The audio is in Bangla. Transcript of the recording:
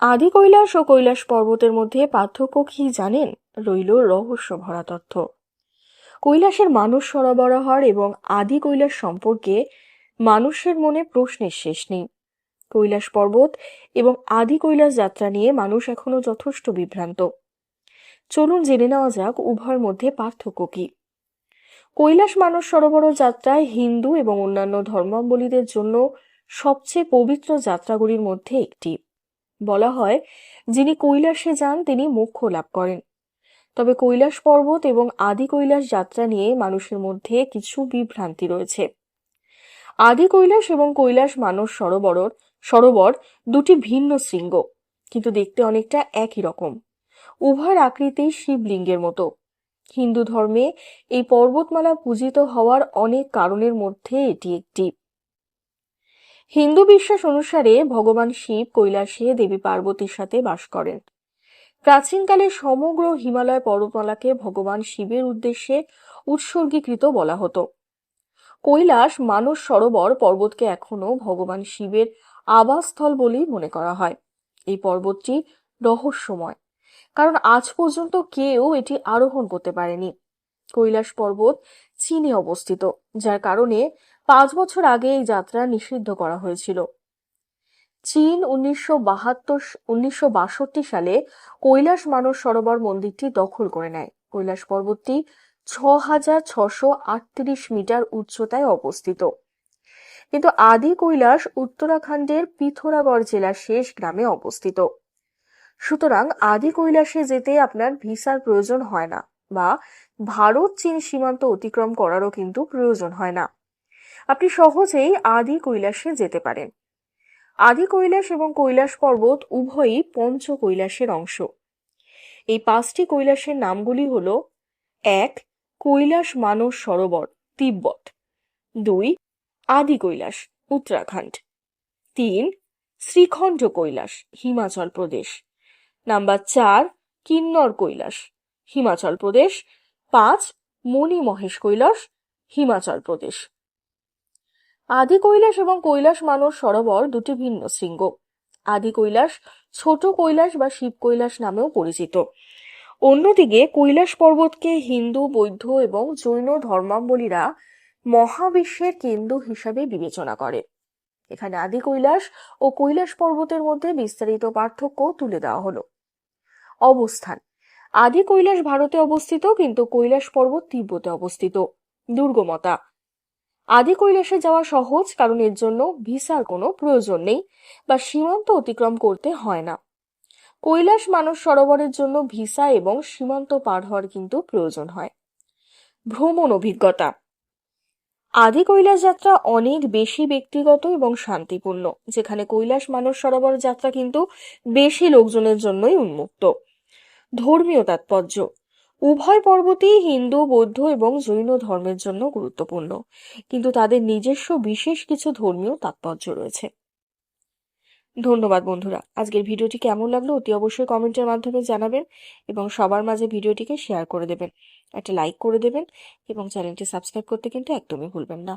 আদি কৈলাস ও কৈলাস পর্বতের মধ্যে পার্থক্য কি জানেন? রইল রহস্য ভরা তথ্য। কৈলাসের মানুষ সরবরাহর এবং আদি কৈলাস সম্পর্কে মানুষের মনে প্রশ্নের শেষ নেই। কৈলাস পর্বত এবং আদি কৈলাস যাত্রা নিয়ে মানুষ এখনও যথেষ্ট বিভ্রান্ত। চলুন জেনে নেওয়া যাক উভয়ের মধ্যে পার্থক্য কি। কৈলাস মানস সরোবর যাত্রায় হিন্দু এবং অন্যান্য ধর্মাবলীদের জন্য সবচেয়ে পবিত্র যাত্রাগুলির মধ্যে একটি। বলা হয়, যিনি কৈলাসে যান তিনি মোক্ষ লাভ করেন। তবে কৈলাস পর্বত এবং আদি কৈলাস যাত্রা নিয়ে মানুষের মধ্যে কিছু বিভ্রান্তি রয়েছে। আদি কৈলাস এবং কৈলাস মানস সরোবর সরোবর দুটি ভিন্ন শৃঙ্গ, কিন্তু দেখতে অনেকটা একই রকম। উভয়ের আকৃতি শিবলিঙ্গের মতো। হিন্দু ধর্মে এই পর্বতমালা পূজিত হওয়ার অনেক কারণের মধ্যে এটি একটি। হিন্দু বিশ্বাস অনুসারে ভগবান শিব কৈলাসে দেবী পার্বতীর সাথে বাস করেন। প্রাচীনকালে সমগ্র হিমালয় পর্বতমালাকে ভগবান শিবের উদ্দেশ্যে উৎসর্গীকৃত বলা হতো। কৈলাস মানস সরোবর পর্বতকে এখনও ভগবান শিবের আবাসস্থল বলেই মনে করা হয়। এই পর্বতটি রহস্যময়, কারণ আজ পর্যন্ত কেউ এটি আরোহণ করতে পারেনি। কৈলাস পর্বত চীনে অবস্থিত, যার কারণে পাঁচ বছর আগে এই যাত্রা নিষিদ্ধ করা হয়েছিল। চীন উনিশশো বাহাত্তর, উনিশশো সালে কৈলাস মানস সরোবর মন্দিরটি দখল করে নেয়। কৈলাস পর্বতটি ছ হাজার ছশো আটত্রিশ মিটার উচ্চতায় অবস্থিত। কিন্তু আদি কৈলাস উত্তরাখণ্ডের পিথোরাগড় জেলার শেষ গ্রামে অবস্থিত। সুতরাং আদি কৈলাসে যেতে আপনার ভিসার প্রয়োজন হয় না। বা ভারত, চীন সীমান্ত অতিক্রম করারও কিন্তু প্রয়োজন হয় না। আপনি সহজেই আদি কৈলাসে যেতে পারেন। আদি কৈলাস এবং কৈলাস পর্বত উভয়ই পঞ্চ কৈলাসের অংশ। এই পাঁচটি কৈলাসের নামগুলি হল, এক, কৈলাস মানস সরোবর, তিব্বত। দুই, আদি কৈলাস, উত্তরাখণ্ড। তিন, শ্রীখণ্ড কৈলাস, হিমাচল প্রদেশ। নাম্বার চার, কিন্নর কৈলাস। হিমাচল প্রদেশ, পাঁচ মণি মহেশ কৈলাস, হিমাচল প্রদেশ। আদি কৈলাস এবং কৈলাস মানস সরোবর দুটি ভিন্ন শৃঙ্গ। আদি কৈলাস ছোট কৈলাস বা শিব কৈলাস নামেও পরিচিত। অন্যদিকে কৈলাস পর্বতকে হিন্দু, বৌদ্ধ এবং জৈন ধর্মাবলীরা মহাবিশ্বের কেন্দ্র হিসাবে বিবেচনা করে। এখানে আদি কৈলাস ও কৈলাস পর্বতের মধ্যে বিস্তারিত পার্থক্য তুলে দেওয়া হলো। অবস্থান। আদি কৈলাস ভারতে অবস্থিত, কিন্তু কৈলাস পর্বত তিব্বতে অবস্থিত। দুর্গমতা। আদি কৈলাসে যাওয়া সহজ, কারণ এর জন্য ভিসার কোনো প্রয়োজন নেই বা সীমান্ত অতিক্রম করতে হয় না। কৈলাস মানস সরোবরের জন্য ভিসা এবং সীমান্ত পার হওয়ার কিন্তু প্রয়োজন হয়। ভ্রমণ অভিজ্ঞতা। আদি কৈলাস যাত্রা অনেক বেশি ব্যক্তিগত এবং শান্তিপূর্ণ, যেখানে কৈলাস মানস সরোবর যাত্রা কিন্তু বেশি লোকজনের জন্যই উন্মুক্ত। ধর্মীয় তাৎপর্য। উভয় পর্বতই হিন্দু, বৌদ্ধ এবং জৈন ধর্মের জন্য গুরুত্বপূর্ণ। কিন্তু তাদের নিজস্ব বিশেষ কিছু ধর্মীয় তাৎপর্য রয়েছে। ধন্যবাদ বন্ধুরা। আজকের ভিডিওটি কেমন লাগল অতি অবশ্যই কমেন্টের মাধ্যমে জানাবেন এবং সবার মাঝে ভিডিওটিকে শেয়ার করে দেবেন। একটা লাইক করে দেবেন এবং চ্যানেলটি সাবস্ক্রাইব করতে কিন্তু একদমই ভুলবেন না।